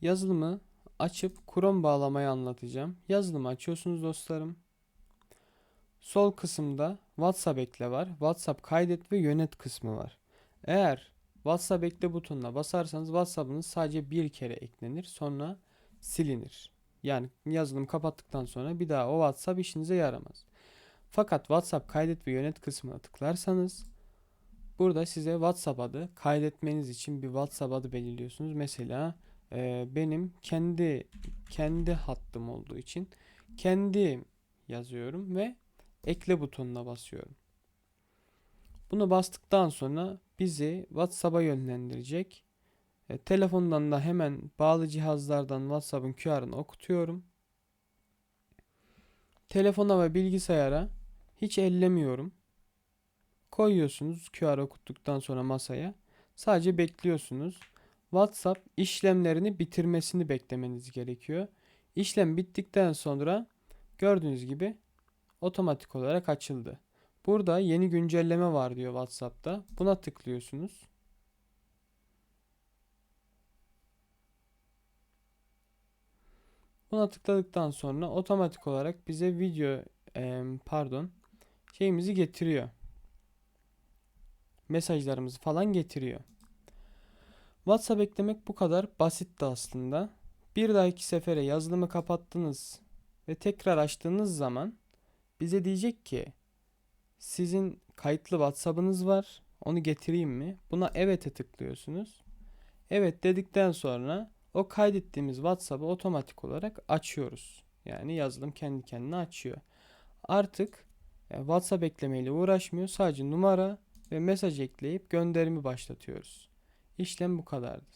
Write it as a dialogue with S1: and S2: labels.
S1: yazılımı açıp Chrome bağlamayı anlatacağım. Yazılımı açıyorsunuz dostlarım. Sol kısımda WhatsApp ekle var. WhatsApp kaydet ve yönet kısmı var. Eğer WhatsApp ekle butonuna basarsanız WhatsApp'ınız sadece bir kere eklenir. Sonra silinir. Yani yazılım kapattıktan sonra bir daha o WhatsApp işinize yaramaz. Fakat WhatsApp kaydet ve yönet kısmına tıklarsanız burada size WhatsApp adı kaydetmeniz için bir WhatsApp adı belirliyorsunuz. Mesela e, benim kendi kendi hattım olduğu için kendi yazıyorum ve ekle butonuna basıyorum. Bunu bastıktan sonra bizi WhatsApp'a yönlendirecek. E, telefondan da hemen bağlı cihazlardan WhatsApp'ın QR'ını okutuyorum. Telefona ve bilgisayara hiç ellemiyorum. Koyuyorsunuz QR okuttuktan sonra masaya. Sadece bekliyorsunuz. WhatsApp işlemlerini bitirmesini beklemeniz gerekiyor. İşlem bittikten sonra gördüğünüz gibi otomatik olarak açıldı. Burada yeni güncelleme var diyor WhatsApp'ta. Buna tıklıyorsunuz. Buna tıkladıktan sonra otomatik olarak bize video em, pardon şeyimizi getiriyor. Mesajlarımızı falan getiriyor. WhatsApp eklemek bu kadar basitti aslında. Bir dahaki sefere yazılımı kapattınız ve tekrar açtığınız zaman bize diyecek ki sizin kayıtlı WhatsApp'ınız var. Onu getireyim mi? Buna evet'e tıklıyorsunuz. Evet dedikten sonra o kaydettiğimiz WhatsApp'ı otomatik olarak açıyoruz. Yani yazılım kendi kendine açıyor. Artık e, WhatsApp eklemeyle uğraşmıyor. Sadece numara ve mesaj ekleyip gönderimi başlatıyoruz. İşlem bu kadardı.